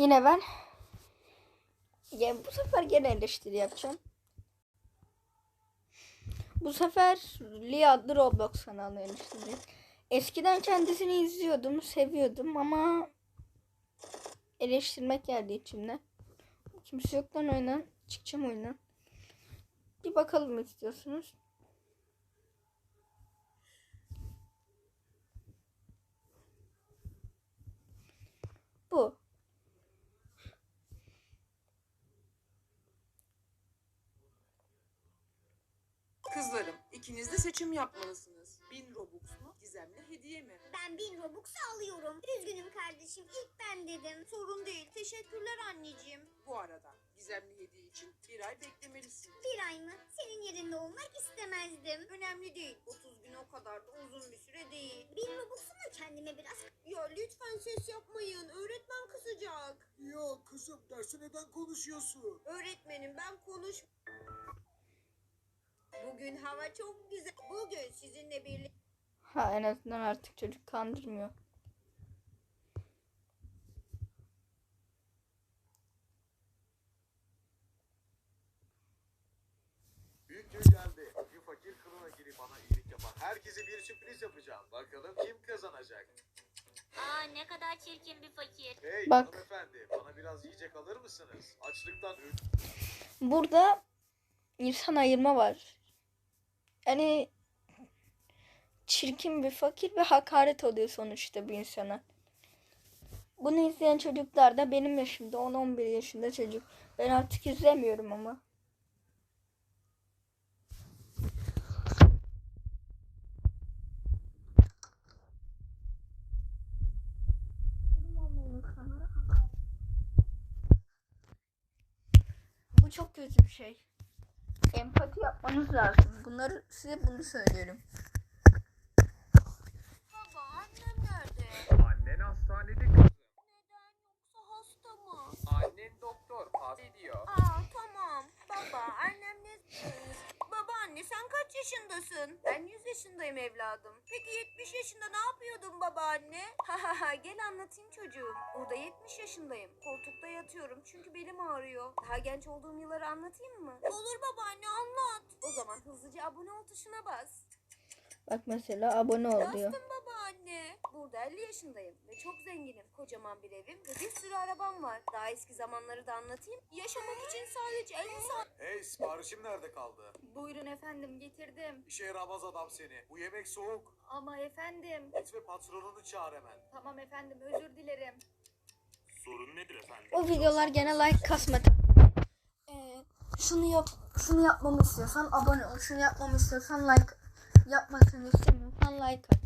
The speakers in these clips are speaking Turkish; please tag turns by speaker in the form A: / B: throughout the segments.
A: Yine ben. Ya bu sefer gene eleştiri yapacağım. Bu sefer Lia adlı Roblox kanalı eleştiri. Eskiden kendisini izliyordum, seviyordum ama eleştirmek geldi içimde. Kimse yoktan oynan. Çıkacağım oyundan. Bir bakalım istiyorsunuz? Bu.
B: Kızlarım, ikiniz de seçim yapmalısınız. 1000 Robux mu, gizemli hediye mi?
C: Ben bin Robux alıyorum. Üzgünüm kardeşim. İlk ben dedim.
D: Sorun değil. Teşekkürler anneciğim.
B: Bu arada gizemli hediye için bir ay beklemelisin.
C: Bir ay mı? Senin yerinde olmak istemezdim.
D: Önemli değil. 30 gün o kadar da uzun bir süre değil.
C: Bin Robux'umu kendime biraz
D: Ya lütfen ses yapmayın. Öğretmen kızacak.
E: Ya kızım derse neden konuşuyorsun?
D: Öğretmenim ben konuş... Bugün hava çok güzel. Bugün sizinle birlikte
A: Ha en azından artık çocuk kandırmıyor.
E: Büyük gün geldi. Bir fakir kılına girip bana iyilik yapan herkese bir sürpriz yapacağım. Bakalım kim kazanacak?
F: Aa ne kadar çirkin bir fakir.
E: Hey
A: Bak.
E: hanımefendi bana biraz yiyecek alır mısınız? Açlıktan öl...
A: Burada insan ayırma var. Yani çirkin bir fakir ve hakaret oluyor sonuçta bir insana. Bunu izleyen çocuklar da benim yaşımda 10-11 yaşında çocuk. Ben artık izlemiyorum ama. Bu çok kötü bir şey. Empati yapmanız lazım. Bunları size bunu söylüyorum.
D: Baba annem nerede?
E: Annen hastanede kızım.
D: Neden yoksa hasta mı?
E: Annen doktor hasta ediyor.
D: Aa tamam. Baba annem ne... Baba anne sen kaç yaşındasın? Ben 100 yaşındayım evladım. Peki 70 yaşında ne yapıyordun babaanne? Hahaha gel anlatayım çocuğum. Burada 70 yaşındayım. Koltukta yatıyorum çünkü belim ağrıyor. Daha genç olduğum yılları anlatayım mı? Olur babaanne anlat. O zaman hızlıca abone ol tuşuna bas.
A: Bak mesela abone ol diyor.
D: Bastım babaanne. Burada 50 yaşındayım ve çok zenginim. Kocaman bir evim ve bir sürü arabam var. Daha eski zamanları da anlatayım. Yaşamak için sadece 50 saat.
E: Hey siparişim nerede kaldı?
D: Buyurun efendim getirdim.
E: İşe yaramaz adam seni. Bu yemek soğuk.
D: Ama efendim.
E: Git ve patronunu çağır hemen.
D: Tamam efendim özür dilerim.
E: Sorun nedir efendim?
A: O videolar gene like kasmadı. Ee, şunu yap, şunu yapmamı istiyorsan abone ol. Şunu yapmamı istiyorsan like yapmasını istemiyorsan like at.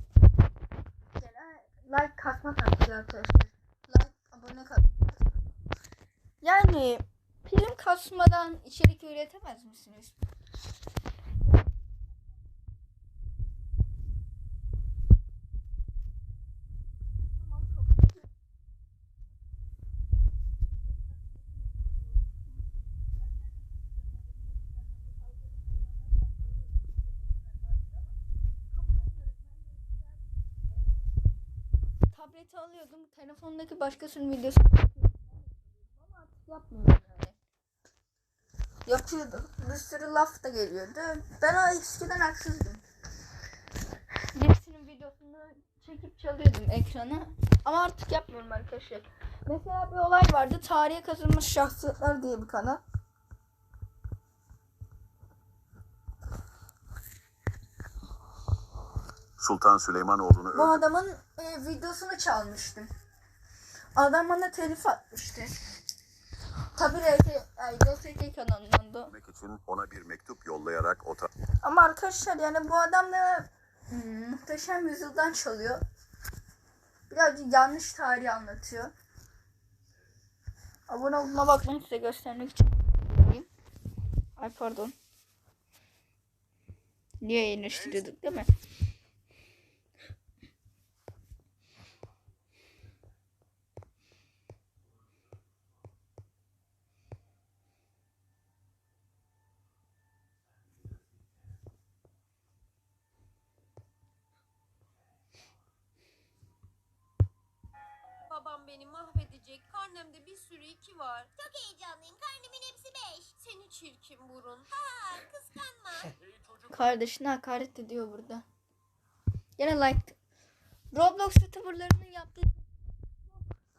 A: Like kasma tarzı arkadaşlar. Like, abone kat. Yani prim kasmadan içerik üretemez misiniz? Tableti alıyordum. Telefondaki başkasının videosu ama artık yapmıyorum yani. Yapıyordum. Bir sürü laf da geliyordu. Ben o eskiden haksızdım. Birisinin videosunu çekip çalıyordum ekrana. Ama artık yapmıyorum arkadaşlar. Mesela bir olay vardı. Tarihe kazınmış şahsiyetler diye bir kanal.
G: Sultan Süleymanoğlu'nu
A: Bu
G: öldürdü.
A: adamın e, videosunu çalmıştım. Adam bana telif atmıştı. Tabi RT, kanalından da.
G: İçin ona bir mektup yollayarak o ta-
A: Ama arkadaşlar yani bu adam da hmm, muhteşem yüzyıldan çalıyor. Birazcık yanlış tarihi anlatıyor. Abone olma bakmayın size göstermek için. Ay pardon. Niye eleştiriyorduk değil mi?
D: Beni mahvedecek. Karnemde bir sürü iki var.
C: Çok heyecanlıyım. Karnemin hepsi beş.
D: Seni çirkin burun.
C: Ha kıskanma.
A: Kardeşine hakaret ediyor burada. Yine like. Roblox youtuberlarının yaptığı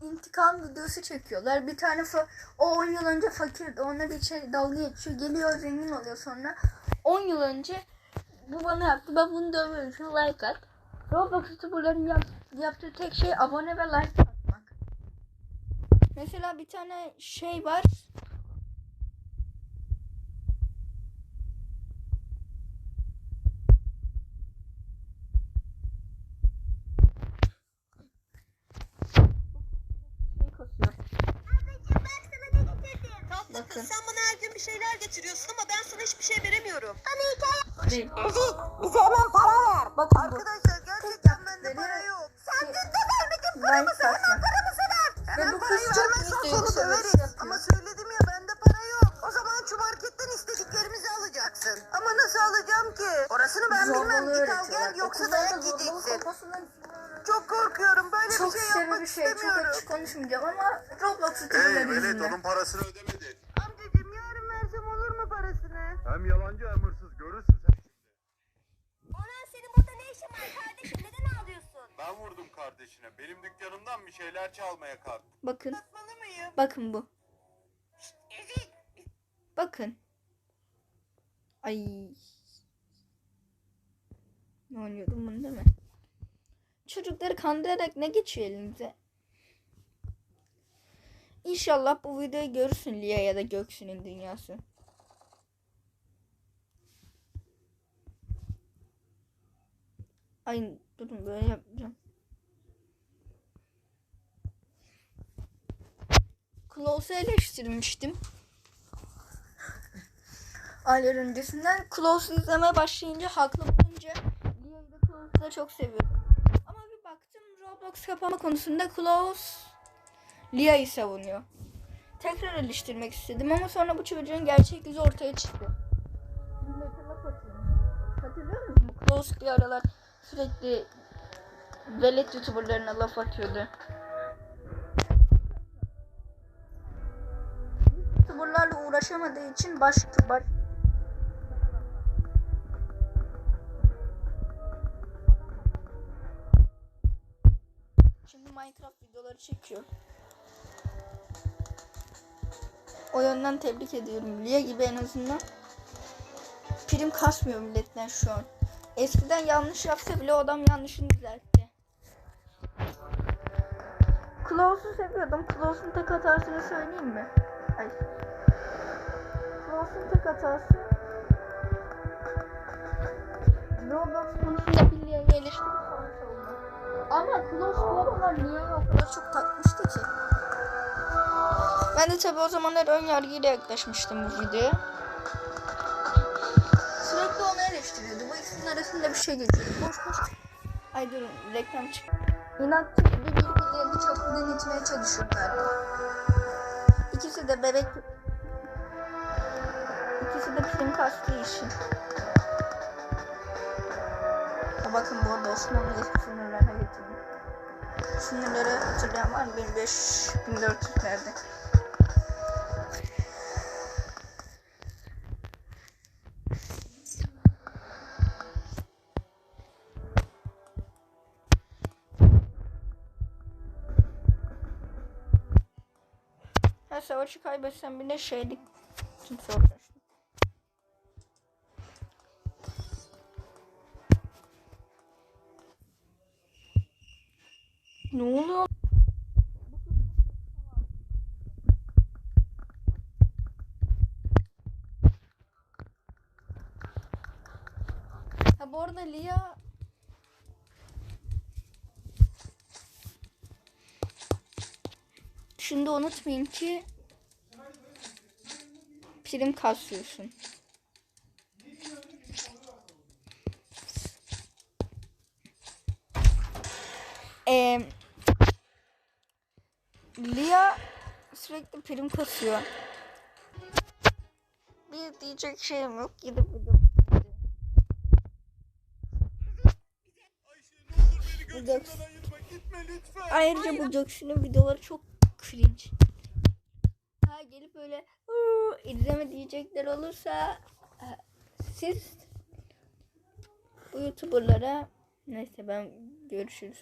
A: intikam videosu çekiyorlar. Bir tane fa- o 10 yıl önce fakirdi. Ona bir şey dalga geçiyor. Geliyor zengin oluyor sonra. 10 yıl önce bu bana yaptı. Ben bunu dövüyorum. Şunu like at. Roblox youtuberların yap- yaptığı tek şey abone ve like atmak. Mesela bir tane şey var. Şey. Bakın.
D: Sen bana her gün bir şeyler getiriyorsun ama ben sana hiçbir şey veremiyorum.
C: Bana hikaye
A: Değil.
C: bize hemen para ver.
A: Bakın.
C: Arkadaşlar gerçekten bende para yok. Sen dün de vermedin paramızı. Hemen paramızı ver.
A: Ve bu kız çok
C: vermezsen
A: büyük
C: seni
A: duygusal
C: döveriz.
A: bir şey yapıyor.
C: Ama söyledim ya bende para yok. O zaman şu marketten istediklerimizi alacaksın. Ama nasıl alacağım ki? Orasını ben bilmem.
A: Zorbalığı
C: Git al gel yoksa dayak yiyeceksin. Çok korkuyorum. Böyle
A: çok
C: bir şey yapmak
A: bir şey. Çok
C: istemiyorum.
A: açık konuşmayacağım ama Roblox
G: Hey velet onun parasını ödemedi.
C: Amcacığım yarın versem olur mu parasını?
E: Hem yalancı hem hırsız görürsün sen şimdi.
D: Orhan senin burada ne işin var kardeşim? Neden ağlıyorsun?
G: Ben vurdum kardeşine. Benim dükkanımdan bir şeyler çalmaya kalktı.
A: Bakın.
D: Satmalı mıyım?
A: Bakın bu. Bakın. Ay. Ne oynuyordum bunu değil mi? Çocukları kandırarak ne geçiyor elinize? İnşallah bu videoyu görürsün Lia ya da Göksu'nun dünyası. Ay durun böyle yapacağım. Klaus'u eleştirmiştim. Aylar öncesinden Klaus'u izlemeye başlayınca haklı bulunca Lia'yı da Klaus'u da çok seviyorum. Ama bir baktım Roblox kapama konusunda Klaus Lia'yı savunuyor. Tekrar eleştirmek istedim ama sonra bu çocuğun gerçek yüzü ortaya çıktı. Hatırlıyor musun? Klaus bir aralar sürekli velet youtuberlarına laf atıyordu. Youtuberlarla uğraşamadığı için baş, baş Şimdi Minecraft videoları çekiyor. O yönden tebrik ediyorum. Lia gibi en azından prim kasmıyor milletten şu an. Eskiden yanlış yapsa bile o adam yanlışını düzeltti. Klaus'u seviyordum. Klaus'un tek hatasını söyleyeyim mi? Ay. Klaus'un tek hatası Roblox konusunda Lia'yı eleştirip sonra savunmak. Ama Klaus bu Lia'yı o kadar çok takmıştı ki. Ben de tabi o zamanlar ön yargıyla yaklaşmıştım bu videoya. Sürekli onu eleştiriyordu. Bu ikisinin arasında bir şey geçiyordu. Boş boş. Ay durun reklam çık. İnatçı gibi birbirlerini çapından itmeye çalışıyorlardı. İkisi de bebek... İkisi de film kastığı için. Ha bakın bu arada Osmanlı eski sınırlarına getirdim. Sınırları hatırlayan var mı? 1500, 1400'lerde. Her savaşı kaybetsem bile şeylik kimse olacak. Bu arada Lia Şimdi unutmayın ki prim kasıyorsun. Eee Lia sürekli prim kasıyor. Bir diyecek şeyim yok. Gidip gidip.
E: Ayşe ne olur beni
A: Göksu.
E: göksünden ayırma
G: Gitme lütfen.
A: Ayrıca bu Jackson'ın videoları çok cringe. Ha gelip böyle "Uuu, izleme diyecekler olursa e, siz bu youtuberlara neyse ben görüşürüz.